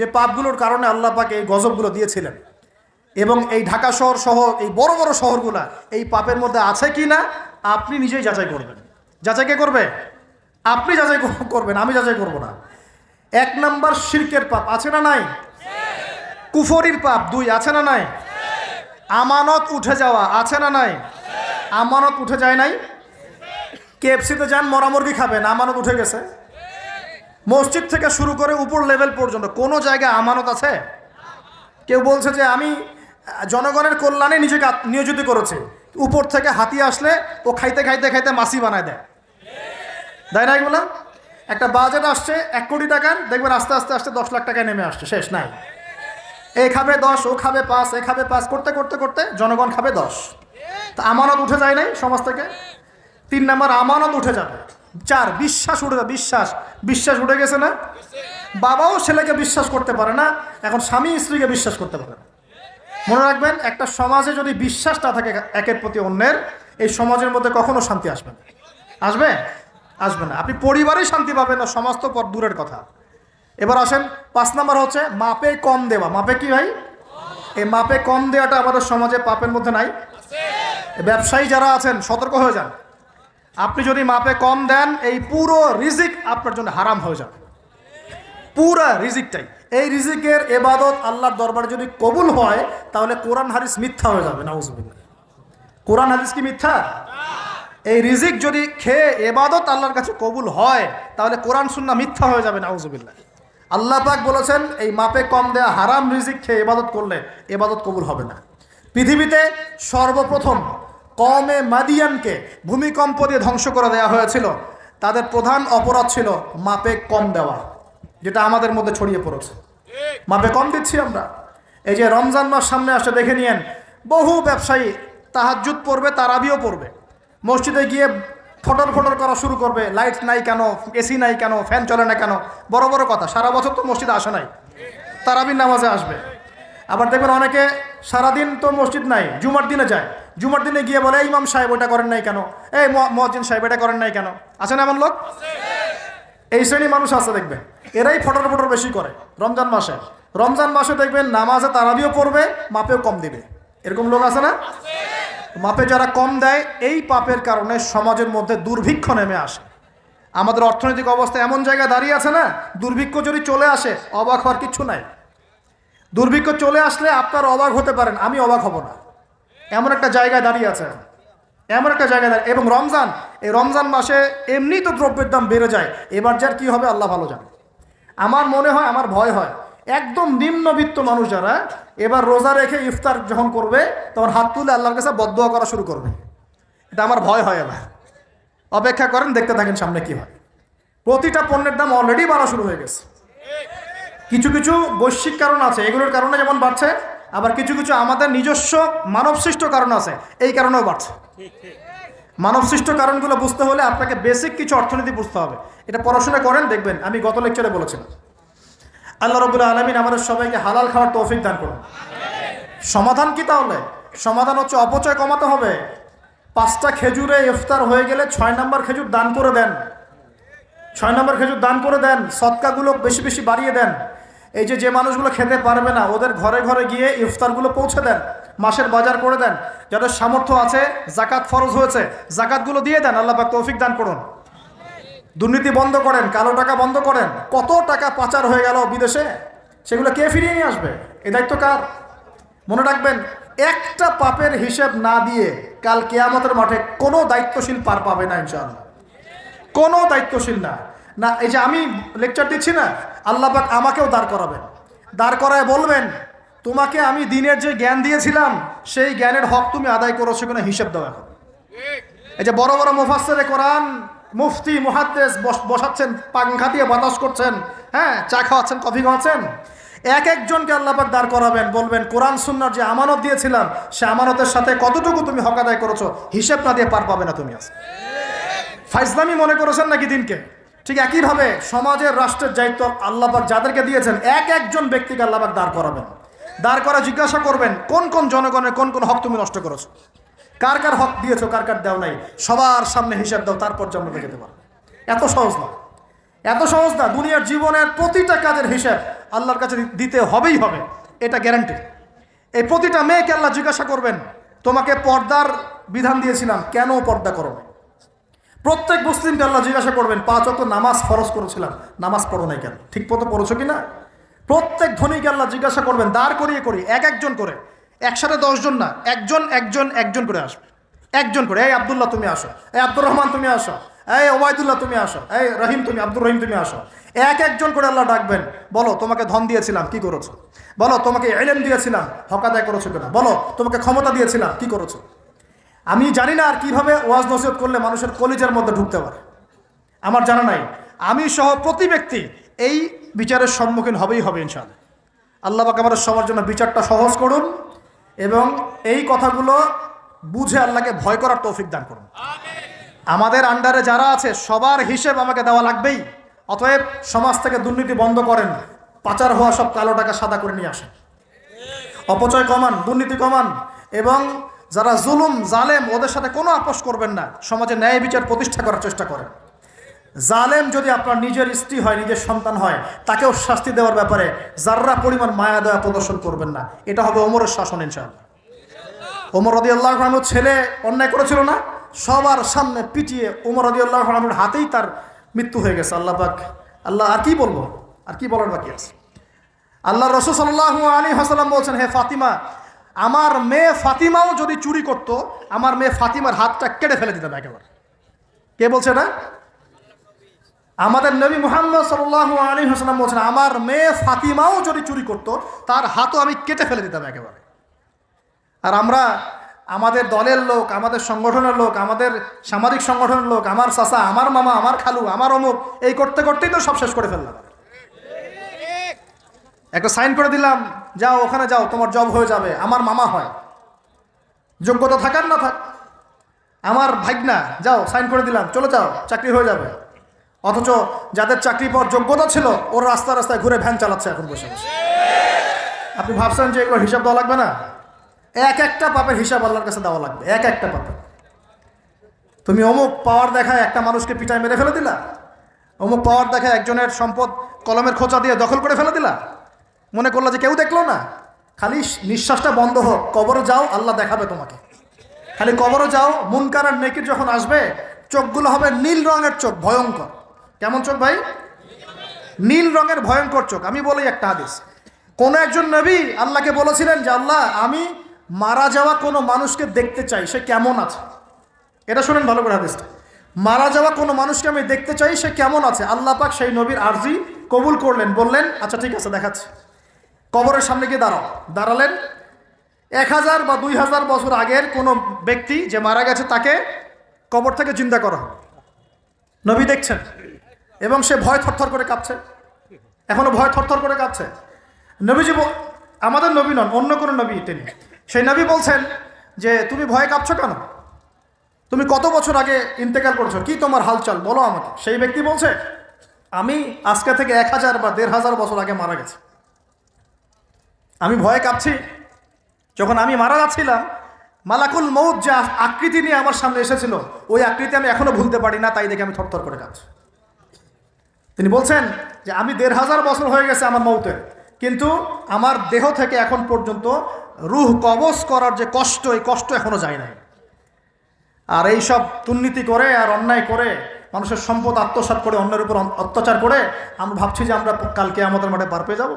যে পাপগুলোর কারণে আল্লাহ পাক এই গজবগুলো দিয়েছিলেন। এবং এই ঢাকা শহর সহ এই বড় বড় শহরগুলা এই পাপের মধ্যে আছে কি না, আপনি নিজেই যাচাই করবেন। যাচাই কে করবে? আপনি যাচাই করবেন, আমি যাচাই করব না। এক নাম্বার শিরকের পাপ আছে না নাই? কুফরির পাপ দুই আছে না নাই? আমানত উঠে যাওয়া আছে না নাই? আমানত উঠে যায় নাই? কেএফসিতে যান মরামুরগি খাবেন, আমানত উঠে গেছে। মসজিদ থেকে শুরু করে উপর লেভেল পর্যন্ত, কোনো জায়গায় আমানত আছে? কেউ বলছে যে আমি, জনগণের কল্যাণে নিজেকে নিয়োজিত করেছি। উপর থেকে হাতি আসলে ও খাইতে খাইতে খাইতে মাসি বানায় দেয়। দেয় না এগুলো একটা বাজেট আসছে এক কোটি টাকার, দেখবেন আস্তে আস্তে আস্তে দশ লাখ টাকায় নেমে আসছে, শেষ নাই। এ খাবে দশ, ও খাবে পাঁচ, এ খাবে পাঁচ, করতে করতে করতে জনগণ খাবে দশ। তা আমানত উঠে যায় নাই সমাজ থেকে? তিন নাম্বার, আমানত উঠে যাবে। চার, বিশ্বাস উঠে বিশ্বাস। বিশ্বাস উঠে গেছে না? বাবাও ছেলেকে বিশ্বাস করতে পারে না, এখন স্বামী স্ত্রীকে বিশ্বাস করতে পারে না। মনে রাখবেন, একটা সমাজে যদি বিশ্বাস না থাকে একের প্রতি অন্যের, এই সমাজের মধ্যে কখনো শান্তি আসবে না। আসবে? আসবে না। আপনি পরিবারেই শান্তি পাবেন না, সমাজ তো দূরের কথা। এবার আসেন, পাঁচ নাম্বার হচ্ছে, মাপে কম দেওয়া। মাপে কি ভাই? এই মাপে কম দেওয়াটা আমাদের সমাজে পাপের মধ্যে নাই। ব্যবসায়ী যারা আছেন, সতর্ক হয়ে যান। আপনি যদি মাপে কম দেন, এই পুরো রিজিক আপনার জন্য হারাম হয়ে যাবে। পুরা রিজিকটাই। এই রিজিকের এবাদত আল্লাহর দরবারে যদি কবুল হয়, তাহলে কোরআন হাদিস মিথ্যা হয়ে যাবে, নাউজুবিল্লাহ। কোরআন হাদিস কি মিথ্যা? এই রিজিক যদি খেয়ে এবাদত আল্লাহর কাছে কবুল হয়, তাহলে কোরআন সুন্না মিথ্যা হয়ে যাবে, নাউজুবিল্লাহ। আল্লাহ পাক বলেছেন, এই মাপে কম দেয়া হারাম রিজিক খেয়ে এবাদত করলে এবাদত কবুল হবে না। পৃথিবীতে সর্বপ্রথম কমে মাদিয়ানকে ভূমিকম্প দিয়ে ধ্বংস করে দেওয়া হয়েছিল। তাদের প্রধান অপরাধ ছিল মাপে কম দেওয়া, যেটা আমাদের মধ্যে ছড়িয়ে পড়েছে। মাপে কম দিচ্ছি আমরা। এই যে রমজান মাস সামনে আসে, দেখে নিয়েন, বহু ব্যবসায়ী তাহাজুদ পড়বে, তারাবিও পড়বে। মসজিদে গিয়ে ফটর ফটর করা শুরু করবে, লাইট নাই কেন এসি নাই কেন, ফ্যান চলে না কেন, বড় বড় কথা, সারা বছর তো মসজিদে আসে নাই। তারাবির নামাজে আসবে। আবার দেখবেন অনেকে সারাদিন তো মসজিদ নাই, জুমার দিনে যায়। জুমার দিনে গিয়ে বলে, "এই ইমাম সাহেব ওটা করেন নাই কেন? এই মহাজিন সাহেব এটা করেন নাই কেন? আছেন এমন লোক? এই শ্রেণি মানুষ আছে দেখবেন। এরাই ফটর ফটর বেশি করে, রমজান মাসে। রমজান মাসে দেখবেন নামাজে তারাবিও পড়বে মাপেও কম দিবে। এরকম লোক আছে না? মাপে যারা কম দেয়, এই পাপের কারণে সমাজের মধ্যে দুর্ভিক্ষ নেমে আসে। আমাদের অর্থনৈতিক অবস্থা এমন জায়গায় দাঁড়িয়ে আছে না? দুর্ভিক্ষ যদি চলে আসে, অবাক হওয়ার কিছু নাই। দুর্ভিক্ষ চলে আসলে আপনার অবাক হতে পারেন, আমি অবাক হব না। এমন একটা জায়গায় দাঁড়িয়ে আছে এমন একটা জায়গায় দাঁড়িয়ে এবং রমজান, এই রমজান মাসে এমনি তো দ্রব্যের দাম বেড়ে যায়। এবার যার কি হবে, আল্লাহ ভালো জানে। আমার মনে হয়, আমার ভয় হয়, একদম নিম্নবিত্ত মানুষ যারা এবার রোজা রেখে ইফতার যখন করবে, তখন হাত তুলে আল্লাহর কাছে বদোয়া করা শুরু করবে। এটা আমার ভয় হয় এবার। অপেক্ষা করেন, দেখতে থাকেন সামনে কি হয়। প্রতিটা পণ্যের দাম অলরেডি বাড়া শুরু হয়ে গেছে। কিছু কিছু বৈশ্বিক কারণ আছে, এগুলোর কারণে যেমন বাড়ছে, আবার কিছু কিছু আমাদের নিজস্ব মানবসৃষ্ট কারণ আছে, এই কারণেও বাড়ছে। মানবসৃষ্ট কারণগুলো বুঝতে হলে আপনাকে বেসিক কিছু অর্থনীতি বুঝতে হবে। এটা পড়াশোনা করেন, দেখবেন, আমি গত লেকচারে বলেছিলাম। আল্লাহ রবুল্লা আলমিন আমাদের সবাইকে হালাল খাওয়ার তৌফিক দান করুন। সমাধান কি তাহলে? সমাধান হচ্ছে অপচয় কমাতে হবে। পাঁচটা খেজুরে ইফতার হয়ে গেলে ছয় নম্বর খেজুর দান করে দেন। ছয় নম্বর খেজুর দান করে দেন, সৎকাগুলো বেশি বেশি বাড়িয়ে দেন। এই যে যে মানুষগুলো খেতে পারবে না, ওদের ঘরে ঘরে গিয়ে ইফতারগুলো পৌঁছে দেন, মাসের বাজার করে দেন, যাদের সামর্থ্য আছে জাকাত ফরজ হয়েছে, জাকাতগুলো দিয়ে দেন, আল্লাহ পাক তৌফিক দান করুন। দুর্নীতি বন্ধ করেন, কালো টাকা বন্ধ করেন, কত টাকা পাচার হয়ে গেল বিদেশে? সেগুলো কে ফিরিয়ে নিয়ে আসবে? এই দায়িত্ব কার? মনে রাখবেন, একটা পাপের হিসেব না দিয়ে কাল কেয়ামতের মাঠে কোনো দায়িত্বশীল পার পাবে না ইনশাআল্লাহ। কোনো দায়িত্বশীল না। না, এই যে আমি লেকচার দিচ্ছি না, আল্লাহ পাক আমাকেও দাঁড় করাবেন। দাঁড় করায় বলবেন, তোমাকে আমি দিনের যে জ্ঞান দিয়েছিলাম, সেই জ্ঞানের হক তুমি আদায় করেছ কিনা হিসেব দাও এখন। এই যে বড় বড় মুফাসসিরে কোরআন, মুফতি, মুহাদ্দেস বস- বসাচ্ছেন পাংখা দিয়ে বাতাস করছেন হ্যাঁ চা খাওয়াচ্ছেন, কফি খাওয়াচ্ছেন। এক একজনকে আল্লাপাক দাঁড় করাবেন, বলবেন, কোরআন সুন্নার যে আমানত দিয়েছিলাম, সে আমানতের সাথে কতটুকু তুমি হক আদায় করেছ, হিসেব না দিয়ে পার পাবে না তুমি আজ ফাইজলামি মনে করেছেন নাকি দিনকে? ঠিক একইভাবে সমাজের রাষ্ট্রের দায়িত্ব আল্লাপাক যাদেরকে দিয়েছেন, এক একজন ব্যক্তিকে আল্লাপাক দাঁড় করাবেন। দাঁড় করা জিজ্ঞাসা করবেন, কোন কোন জনগণের কোন কোন হক তুমি নষ্ট করেছ? কার কার হক দিয়েছ, কার কার দেও নাই? সবার সামনে হিসাব দাও, তারপর জান্নাতে যেতে পারো এত সহজ না। এত সহজ না, দুনিয়ার জীবনের প্রতিটা কাজের হিসাব আল্লাহর কাছে দিতে হবেই হবে, এটা গ্যারান্টি এই প্রতিটা মেয়েকে আল্লাহ জিজ্ঞাসা করবেন, তোমাকে পর্দার বিধান দিয়েছিলাম, কেন পর্দা করো? প্রত্যেক মুসলিমকে আল্লাহ জিজ্ঞাসা করবেন, পাঁচ অক্ট নামাজ ফরজ করেছিলাম, নামাজ পড়ো নাই কেন? ঠিক মতো পড়েছো কি না প্রত্যেক ধনীকে আল্লাহ জিজ্ঞাসা করবেন, দাঁড় করিয়ে করি এক একজন করে, একসাথে দশজন না, একজন একজন একজন করে আসবে। একজন করে, এই আবদুল্লাহ, তুমি আসো। এই আব্দুর রহমান, তুমি আসো। এই ওবায়দুল্লাহ, তুমি আসো। এই রহিম, তুমি, আব্দুর রহিম, তুমি আসো। এক একজন করে আল্লাহ ডাকবেন, বলো, তোমাকে ধন দিয়েছিলাম, কি করেছ? বলো, তোমাকে এলেম দিয়েছিলাম হকাদায় করেছ কিনা? বলো, তোমাকে ক্ষমতা দিয়েছিলাম, কি করেছ? আমি জানি না আর কীভাবে ওয়াজ নসিহত করলে মানুষের কলিজের মধ্যে ঢুকতে পারে। আমার জানা নাই। আমি সহ প্রতি ব্যক্তি এই বিচারের সম্মুখীন হবেই হবে ইনশাআল্লাহ। আল্লাহ পাক আমাদের সবার জন্য বিচারটা সহজ করুন এবং এই কথাগুলো বুঝে আল্লাহকে ভয় করার তৌফিক দান করুন। আমাদের আন্ডারে যারা আছে, সবার হিসেব আমাকে দেওয়া লাগবেই। অতএব সমাজ থেকে দুর্নীতি বন্ধ করেন পাচার হওয়া সব কালো টাকা সাদা করে নিয়ে আসেন। অপচয় কমান, দুর্নীতি কমান এবং যারা জুলুম, জালেম, ওদের সাথে কোনো আপোষ করবেন না। সমাজে ন্যায় বিচার প্রতিষ্ঠা করার চেষ্টা করেন। জালেম যদি আপনার নিজের স্ত্রী হয়, নিজের সন্তান হয়, তাকেও শাস্তি দেওয়ার ব্যাপারে যার্রা পরিমাণ মায়া দেওয়া প্রদর্শন করবেন না। এটা হবে ওমরের শাসন, ইনশাআল্লাহ। ওমর রদি আল্লাহ রহমুর ছেলে অন্যায় করেছিল না? সবার সামনে পিটিয়ে ওমর রদি আল্লাহ রহমুর হাতেই তার মৃত্যু হয়ে গেছে। আল্লাহ পাক, আল্লাহ, আর কি বলব? আর কি বলার বাকি আছে? আল্লাহ রসুল সাল্লাহ আলী হাসালাম বলছেন, হে ফাতিমা আমার মেয়ে ফাতিমাও যদি চুরি করতো, আমার মেয়ে ফাতিমার হাতটা কেটে ফেলে দিতাম একেবারে। কে বলছে না আমাদের নবী মোহাম্মদ সাল্লাহ আলী হাসালাম বলছেন, আমার মেয়ে ফাতিমাও যদি চুরি করতো, তার হাতও আমি কেটে ফেলে দিতাম একেবারে। আর আমরা, আমাদের দলের লোক, আমাদের সংগঠনের লোক, আমাদের সামাজিক সংগঠনের লোক, আমার চাচা, আমার মামা, আমার খালু, আমার অমুক, এই করতে করতেই তো সব শেষ করে ফেললাম একটা সাইন করে দিলাম, যাও, ওখানে যাও, তোমার জব হয়ে যাবে, আমার মামা হয়। যোগ্যতা থাকার না থাক, আমার ভাগনা, যাও, সাইন করে দিলাম, চলে যাও, চাকরি হয়ে যাবে। অথচ যাদের চাকরি পাওয়ার যোগ্যতা ছিল, ওর রাস্তা রাস্তায় ঘুরে ভ্যান চালাচ্ছে এখন বসে বসে। আপনি ভাবছেন যে এগুলো হিসাব দেওয়া লাগবে না? এক একটা পাপের হিসাব আল্লাহর কাছে দেওয়া লাগবে, এক একটা পাপের। তুমি অমুক পাওয়ার দেখায় একটা মানুষকে পিটায় মেরে ফেলে দিলা? অমুক পাওয়ার দেখায় একজনের সম্পদ কলমের খোঁচা দিয়ে দখল করে ফেলে দিলা? মনে করল যে কেউ দেখল না? খালি নিঃশ্বাসটা বন্ধ হোক, কবরে যাও, আল্লাহ দেখাবে তোমাকে। খালি কবরে যাও, মুনকার আর নেকির যখন আসবে, চোখগুলো হবে নীল রঙের চোখ, ভয়ঙ্কর। কেমন চোখ ভাই? নীল রঙের ভয়ঙ্কর চোখ। আমি বলি একটা হাদিস। কোনো একজন নবী আল্লাহকে বলেছিলেন যে, আল্লাহ, আমি মারা যাওয়া কোনো মানুষকে দেখতে চাই, সে কেমন আছে? এটা শুনেন ভালো করে হাদিসটা। মারা যাওয়া কোনো মানুষকে আমি দেখতে চাই, সে কেমন আছে? আল্লাহ পাক সেই নবীর আর্জি কবুল করলেন, বললেন আচ্ছা ঠিক আছে, দেখাচ্ছি। কবরের সামনে গিয়ে দাঁড়াও। দাঁড়ালেন এক হাজার বা দুই হাজার বছর আগের কোনো ব্যক্তি যে মারা গেছে তাকে কবর থেকে চিন্তা করা নবী দেখছেন এবং সে ভয় থরথর করে কাঁপছে। এখনও ভয় থরথর করে কাঁপছে। নবীজি আমাদের নবী নন, অন্য কোনো নবী তিনি। সেই নবী বলছেন যে, তুমি ভয়ে কাঁপছো কেন? তুমি কত বছর আগে ইন্তেকাল করছ? কি তোমার হালচাল? বলো আমাকে। সেই ব্যক্তি বলছে, আমি আজকে থেকে এক হাজার বা দেড় হাজার বছর আগে মারা গেছি। আমি ভয়ে কাঁপছি। যখন আমি মারা যাচ্ছিলাম, মালাকুল মৌত যে আকৃতি নিয়ে আমার সামনে এসেছিল, ওই আকৃতি আমি এখনও ভুলতে পারি না, তাই দেখে আমি থরথর করে কাঁপছি। তিনি বলছেন যে, আমি দেড় হাজার বছর হয়ে গেছে আমার মৌতের কিন্তু আমার দেহ থেকে এখন পর্যন্ত রুহ কবজ করার যে কষ্ট, এই কষ্ট এখনও যায় নাই। আর এই সব দুর্নীতি করে আর অন্যায় করে, মানুষের সম্পদ আত্মসাৎ করে, অন্যের উপর অত্যাচার করে, আমরা ভাবছি যে আমরা কালকে আমাদের মাঠে পার পেয়ে যাব।